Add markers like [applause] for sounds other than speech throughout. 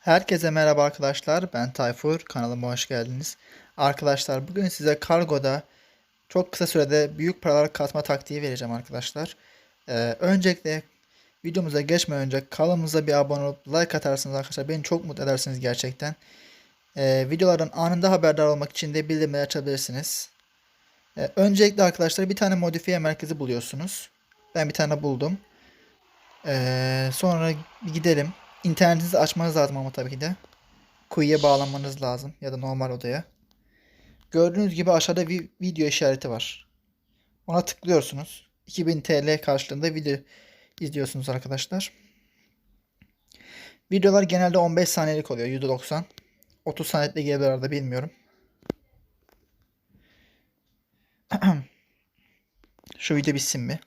Herkese merhaba arkadaşlar. Ben Tayfur. Kanalıma hoş geldiniz. Arkadaşlar bugün size kargoda çok kısa sürede büyük paralar kasma taktiği vereceğim arkadaşlar. Ee, öncelikle videomuza geçmeden önce kanalımıza bir abone olup like atarsınız arkadaşlar. Beni çok mutlu edersiniz gerçekten. Ee, videolardan anında haberdar olmak için de bildirimleri açabilirsiniz. Ee, öncelikle arkadaşlar bir tane modifiye merkezi buluyorsunuz. Ben bir tane buldum. Ee, sonra gidelim. İnternetinizi açmanız lazım ama tabii ki de. Kuyuya bağlanmanız lazım ya da normal odaya. Gördüğünüz gibi aşağıda bir video işareti var. Ona tıklıyorsunuz. 2000 TL karşılığında video izliyorsunuz arkadaşlar. Videolar genelde 15 saniyelik oluyor. %90. 30 saniyelik de gelebilir arada bilmiyorum. [clears throat] Şu video bitsin mi?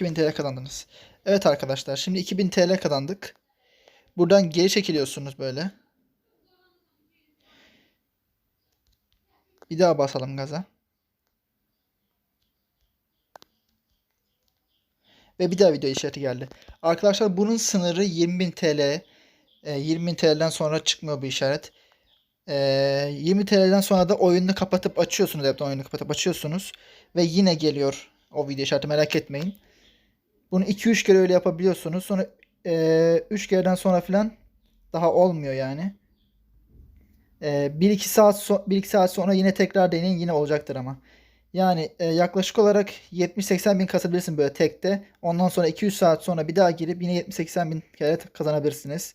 ...2000 TL kazandınız. Evet arkadaşlar şimdi 2000 TL kazandık. Buradan geri çekiliyorsunuz böyle. Bir daha basalım gaza. Ve bir daha video işareti geldi. Arkadaşlar bunun sınırı 20.000 TL. E, 20.000 TL'den sonra çıkmıyor bu işaret. E, 20 TL'den sonra da oyunu kapatıp açıyorsunuz. Evet oyunu kapatıp açıyorsunuz. Ve yine geliyor o video işareti merak etmeyin. Bunu 2-3 kere öyle yapabiliyorsunuz. Sonra 3 kereden sonra falan daha olmuyor yani. 1-2 saat so 1-2 saat sonra yine tekrar deneyin yine olacaktır ama. Yani e, yaklaşık olarak 70-80 bin kasabilirsin böyle tekte. Ondan sonra 200 saat sonra bir daha girip yine 70-80 bin kere kazanabilirsiniz.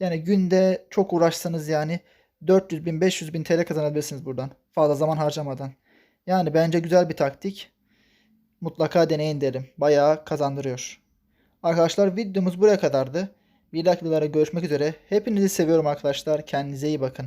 Yani günde çok uğraşsanız yani 400 bin 500 bin TL kazanabilirsiniz buradan. Fazla zaman harcamadan. Yani bence güzel bir taktik. Mutlaka deneyin derim. Bayağı kazandırıyor. Arkadaşlar videomuz buraya kadardı. Bir dahaki videolarda görüşmek üzere. Hepinizi seviyorum arkadaşlar. Kendinize iyi bakın.